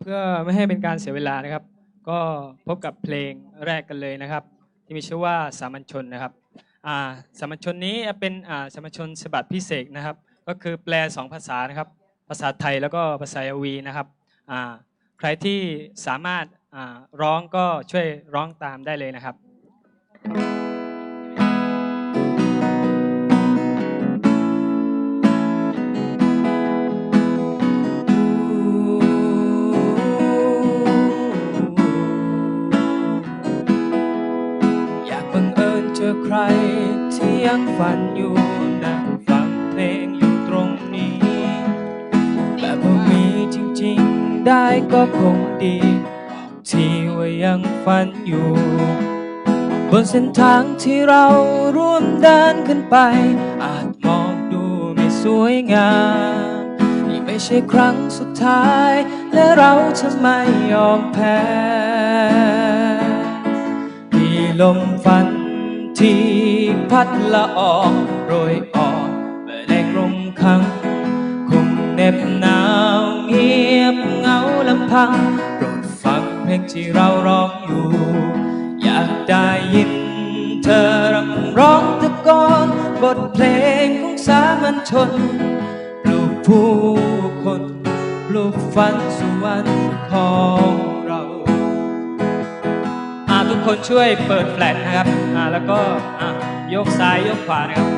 เพื่อไม่ให้เป็นการเสียเวลานะครับ ก็พบกับเพลงแรกกันเลยนะครับ ที่มีชื่อว่าสามัญชนนะครับสามัญชนนี้เป็นสามัญชนฉบับพิเศษนะครับ ก็คือแปลสองภาษานะครับ ภาษาไทยแล้วก็ภาษาอวีนะครับใครที่สามารถร้องก็ช่วยร้องตามได้เลยนะครับ อิญเจอใครที่ยังฝันอยู่นั่งฟังเพลงอยู่ตรงนี้แบบว่ามีจริงๆได้ก็คงดี ที่ว่ายังฝันอยู่ บนเส้นทางที่เราร่วมเดินขึ้นไป อาจมองดูไม่สวยงามนี่ไม่ใช่ครั้งสุดท้าย และเราจะไม่ยอมแพ้มีลมฝัน ที่พัดละอองโรยออกเมื่อได้กลมขัง คงเน็บหนาวเงียบเงาลำพังโปรดฟังเพลงที่เราร้องอยู่ อยากได้ยินเธอรำร้องตะโกนบทเพลงของสามัญชนปลูกผู้คนปลูกฝันสุวรรณของเรา คนช่วยเปิดแฟลชนะครับอ่าแล้วก็อ่ายกซ้ายยกขวานะครับ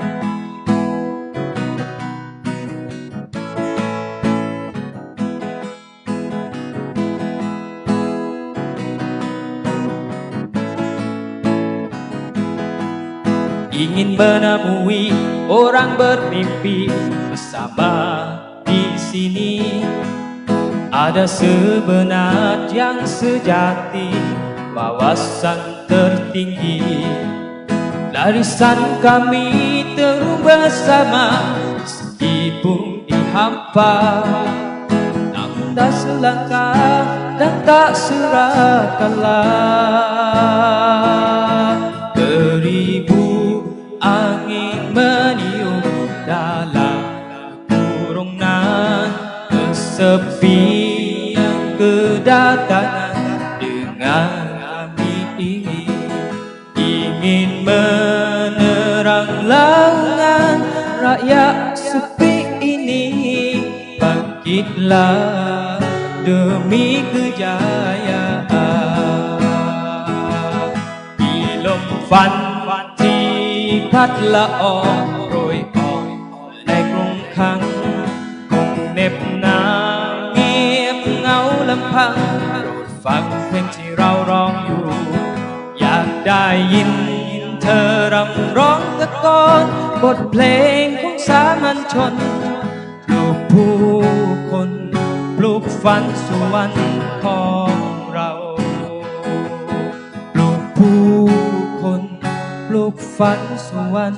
Ingin menemui orang bermimpi bersama di sini Ada sebenar yang sejati wawasan tertinggi. Larisan kami terus bersama meskipun dihampa. Namun tak selangkah dan tak serakalah Beribu angin meniup dalam kurungan kesepian kedatangan dengan menerang lengan rakyat sepi ini bangkitlah demi kejayaan มีลมฟันที่พัดละอองโรยอ่อนในกรุงคังคงเหน็บหนาวเงียบเหงาลำพังโปรดฟังเพลงที่เราร้องอยู่อยากได้ยินเธอรำร้องตะโกนบทเพลงของสามัญชนปลูกผู้คนปลูกฝันสุวรรณของเราปลูกผู้คนปลูกฝันสุวรรณ